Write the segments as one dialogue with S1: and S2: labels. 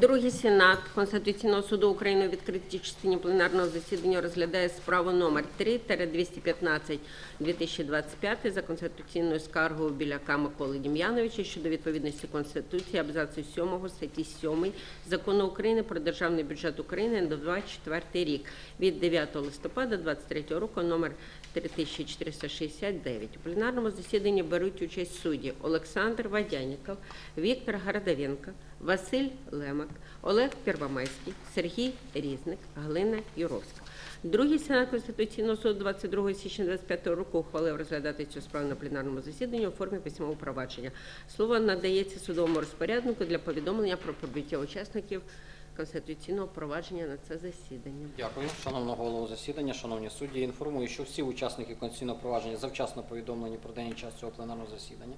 S1: Другий сенат Конституційного суду України у відкритій частині пленарного засідання розглядає справу номер 3-215 2025 за конституційною скаргою Біляка Миколи Дім'яновича щодо відповідності Конституції абзацу 7 статті 7 Закону України про державний бюджет України на 24 рік від 9 листопада 23 року номер 3469. У пленарному засіданні беруть участь судді Олександр Вадяніков, Віктор Городовенко, Василь Лемак, Олег Первомайський, Сергій Різник, Галина Юровська. Другий сенат Конституційного суду 22 січня 25 року ухвалив розглядати цю справу на пленарному засіданні у формі письмового провадження. Слово надається судовому розпоряднику для повідомлення про прибуття учасників конституційного провадження на це засідання.
S2: Дякую, шановна голову засідання, шановні судді. Інформую, що всі учасники конституційного провадження завчасно повідомлені про день і час цього пленарного засідання.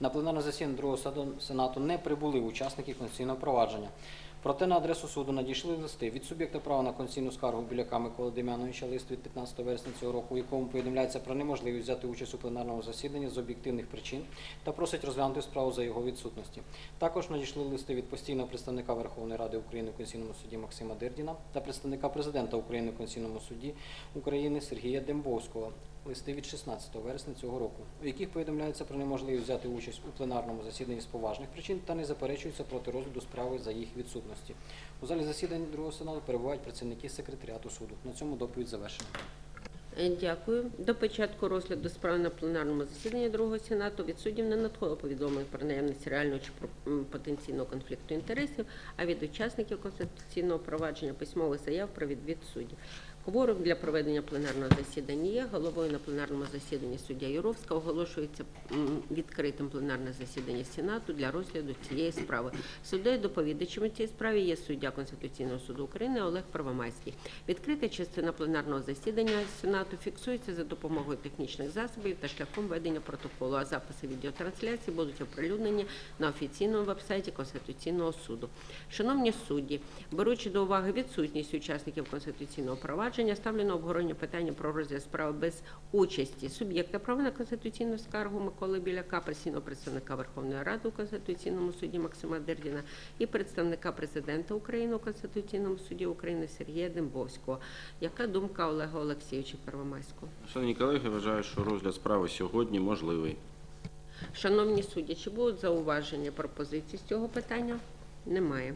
S2: На пленарне засідання другого саду- сенату не прибули учасники конституційного провадження. Проте на адресу суду надійшли листи від суб'єкта права на конституційну скаргу Біляка Миколи Дем'яновича, лист від 15 вересня цього року, у якому повідомляється про неможливість взяти участь у пленарному засіданні з об'єктивних причин та просить розглянути справу за його відсутності. Також надійшли листи від постійного представника Верховної Ради України в Конституційному суді Максима Дирдіна та представника президента України в Конституційному суді України Сергія Дембовського. Листи від 16 вересня цього року, у яких повідомляється про неможливість взяти участь у пленарному засіданні з поважних причин та не заперечуються проти розгляду справи за їх відсутності. У залі засідань другого сенаду перебувають працівники секретаріату суду. На цьому доповідь завершена.
S1: Е, Дякую. До початку розгляду справи на пленарному засіданні другого сенату від суддів не надходило повідомлень про наявність реального чи потенційного конфлікту інтересів, а від учасників конституційного провадження письмових заяв про відвід суддів. Кворум для проведення пленарного засідання є. Головою на пленарному засіданні суддя Юровська оголошується відкритим пленарне засідання Сенату для розгляду цієї справи. Суддею доповідачем у цій справі є суддя Конституційного суду України Олег Первомайський. Відкрита частина пленарного засідання Сенату фіксується за допомогою технічних засобів та шляхом ведення протоколу, а записи відеотрансляції будуть оприлюднені на офіційному вебсайті Конституційного суду. Шановні судді, беручи до уваги відсутність учасників конституційного провадження, ставлю на обговорення питання про розгляд справи без участі суб'єкта права на конституційну скаргу Миколи Біляка, постійного представника Верховної Ради у Конституційному суді Максима Дирдіна і представника президента України у Конституційному суді України Сергія Дембовського. Яка думка Олега Олексійовича Первомайського?
S3: Шановні колеги, вважаю, що розгляд справи сьогодні можливий.
S1: Шановні судді, чи будуть зауваження пропозиції з цього питання? Немає.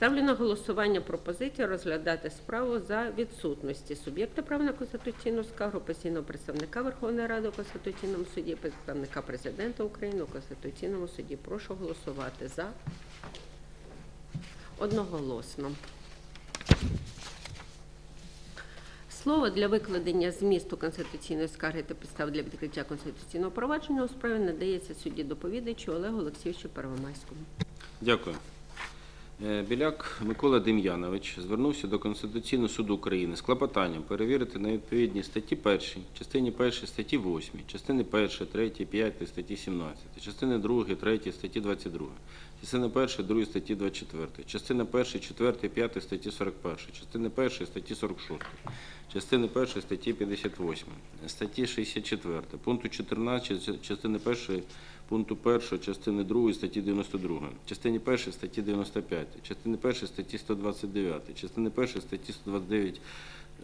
S1: Ставлю на голосування пропозицію розглядати справу за відсутності суб'єкта права на конституційну скаргу, постійного представника Верховної Ради у Конституційному суді, представника президента України у Конституційному суді. Прошу голосувати за одноголосно. Слово для викладення змісту конституційної скарги та підстав для відкриття конституційного провадження у справі надається судді доповідачу Олегу Олексійовичу Первомайському.
S3: Дякую. Е, Біляк Микола Дем'янович звернувся до Конституційного суду України з клопотанням перевірити на відповідні статті 1, частині 1 статті 8, частини 1, 3, 5 статті 17, частини 2, 3 статті 22, частини 1, 2 статті 24, частина 1, 4, 5 статті 41, частини 1 статті 46, частини 1 статті 58, статті 64, пункту 14, частини 1 пункту 1 частини 2 статті 92, частині 1 статті 95, частини 1 статті 129, частини 1 статті 129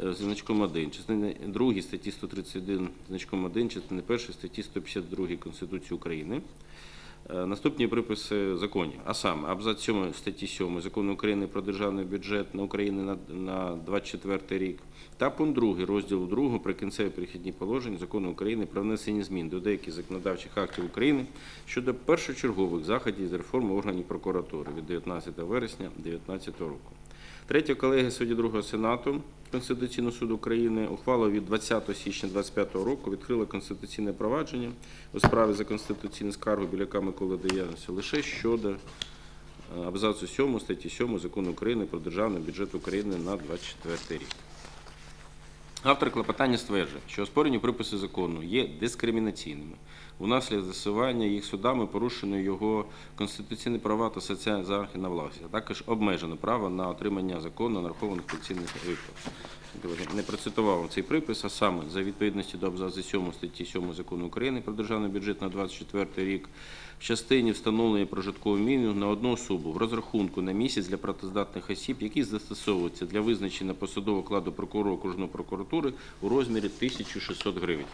S3: е, значком 1, частини 2 статті 131 значком 1, частини 1 статті 152 Конституції України. Е, Наступні приписи законів, а саме абзац 7 статті 7 Закону України про державний бюджет на Україну на, на 24 рік та пункт 2 розділу 2 прикінцеві перехідні положень Закону України про внесення змін до деяких законодавчих актів України щодо першочергових заходів з реформи органів прокуратури від 19 вересня 2019 року. Третє колегія судді другого сенату Конституційного суду України ухвалою від 20 січня 2025 року відкрила конституційне провадження у справі за конституційну скаргу біляка Миколи Деянуса лише щодо е, абзацу 7 статті 7 Закону України про державний бюджет України на 2024 рік. Автор клопотання стверджує, що оспорені приписи закону є дискримінаційними, унаслідок застосування їх судами порушено його конституційні права та соціальні захист на власність, а також обмежено право на отримання законно нарахованих пенсійних виплат. Не процитував цей припис, а саме за відповідності до абзацу 7 статті 7 Закону України про державний бюджет на 2024 рік в частині встановлення прожиткового мінімуму на одну особу в розрахунку на місяць для працездатних осіб, які застосовуються для визначення посадового окладу прокурора окружної прокуратури у розмірі 1600 гривень.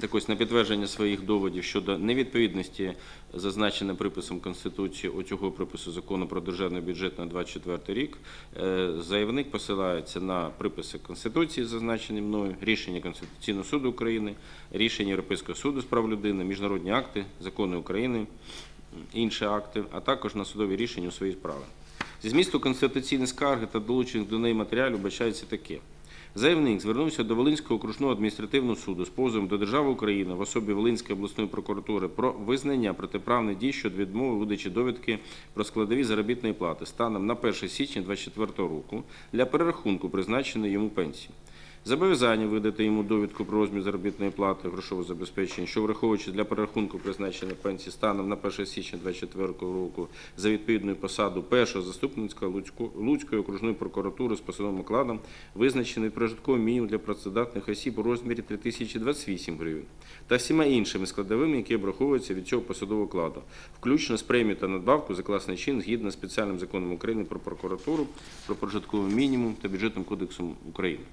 S3: Так ось на підтвердження своїх доводів щодо невідповідності зазначеним приписом Конституції у цього припису закону про державний бюджет на 2024 рік, е, заявник посилається на приписи Конституції, зазначені мною, рішення Конституційного суду України, рішення Європейського суду з прав людини, міжнародні акти, закони України, інші акти, а також на судові рішення у своїй справі. Зі змісту конституційної скарги та долучених до неї матеріалів бачається таке. Заявник звернувся до Волинського окружного адміністративного суду з позовом до Держави України в особі Волинської обласної прокуратури про визнання протиправних дій щодо відмови видачі довідки про складові заробітної плати станом на 1 січня 2024 року для перерахунку призначеної йому пенсії. Зобов'язання видати йому довідку про розмір заробітної плати грошового забезпечення, що враховуючи для перерахунку призначення пенсії станом на 1 січня 2024 року за відповідною посаду першого заступницька Луцької окружної прокуратури з посадовим окладом, визначений прожитковий мінімум для працездатних осіб у розмірі 3028 гривень та всіма іншими складовими, які обраховуються від цього посадового окладу, включно з премією та надбавку за класний чин згідно з спеціальним законом України про прокуратуру, про прожитковий мінімум та бюджетним кодексом України.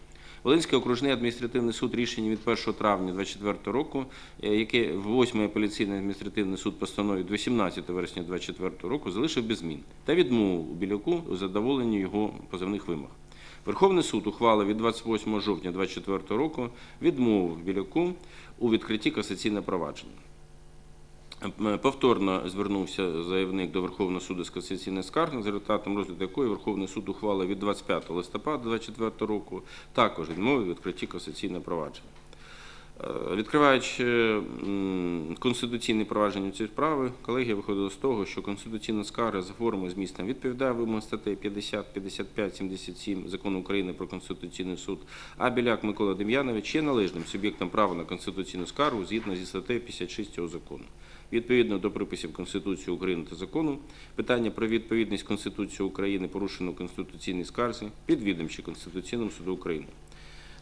S3: Волинський окружний адміністративний суд рішення від 1 травня 2024 року, е, яке в 8 апеляційний адміністративний суд постановив 18 вересня 2024 року залишив без змін та відмовив у Біляку у задоволенні його позивних вимог. Верховний суд ухвалив від 28 жовтня 2024 року відмовив Біляку у відкритті касаційного провадження. Е, Повторно звернувся заявник до Верховного суду з касаційної скарги, за результатом розгляду якої Верховний суд ухвалив від 25 листопада 2024 року також відмовив відкритті касаційного провадження. Е, Відкриваючи конституційне провадження цієї справи, колегія виходила з того, що конституційна скарга за формою змістом відповідає вимогам статей 50, 55, 77 Закону України про Конституційний суд, а Біляк Микола Дем'янович є належним суб'єктом права на конституційну скаргу згідно зі статтею 56 цього закону. Відповідно до приписів Конституції України та закону, питання про відповідність Конституції України порушено конституційній скарзі підвідомчі Конституційному суду України.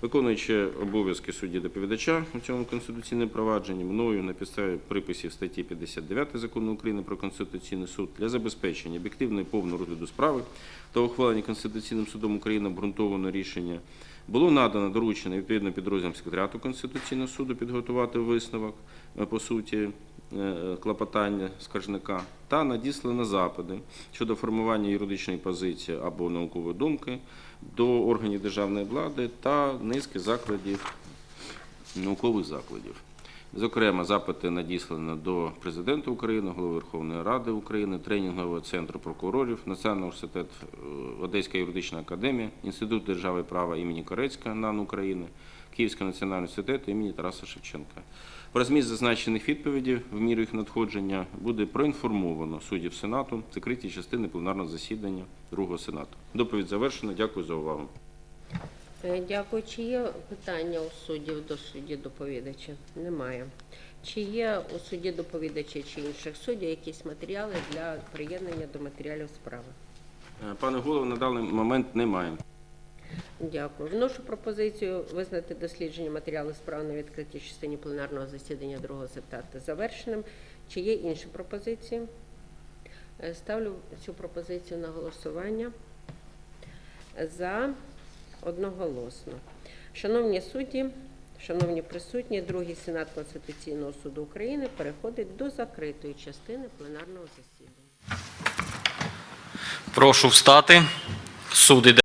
S3: Виконуючи обов'язки судді доповідача у цьому конституційному провадженні, мною на підставі приписів статті 59 Закону України про Конституційний суд для забезпечення об'єктивного і повного розгляду справи та ухвалення Конституційним судом України обґрунтованого рішення було надано доручення відповідно підрозділам секретаріату Конституційного суду підготувати висновок е, по суті е, клопотання скаржника та надіслано запити щодо формування юридичної позиції або наукової думки до органів державної влади та низки закладів, наукових закладів. Зокрема, запити надіслано до президента України, голови Верховної Ради України, тренінгового центру прокурорів, Національний університет е, Одеська юридична академія, Інститут держави права імені Корецька НАН України, Київський національний університет імені Тараса Шевченка. Про зміст зазначених відповідей в міру їх надходження буде проінформовано суддів Сенату в закритій частини пленарного засідання Другого Сенату. Доповідь завершена. Дякую за увагу.
S1: Е, Дякую. Чи є питання у суддів до судді доповідача? Немає. Чи є у судді доповідача чи інших суддів якісь матеріали для приєднання до матеріалів справи?
S3: Е, Пане голово, на даний момент немає.
S1: Дякую. Вношу пропозицію визнати дослідження матеріалу справи на відкритій частині пленарного засідання другого септата завершеним. Чи є інші пропозиції? Е, Ставлю цю пропозицію на голосування за одноголосно. Шановні судді, шановні присутні, другий сенат Конституційного суду України переходить до закритої частини пленарного засідання.
S4: Прошу встати. Суд іде.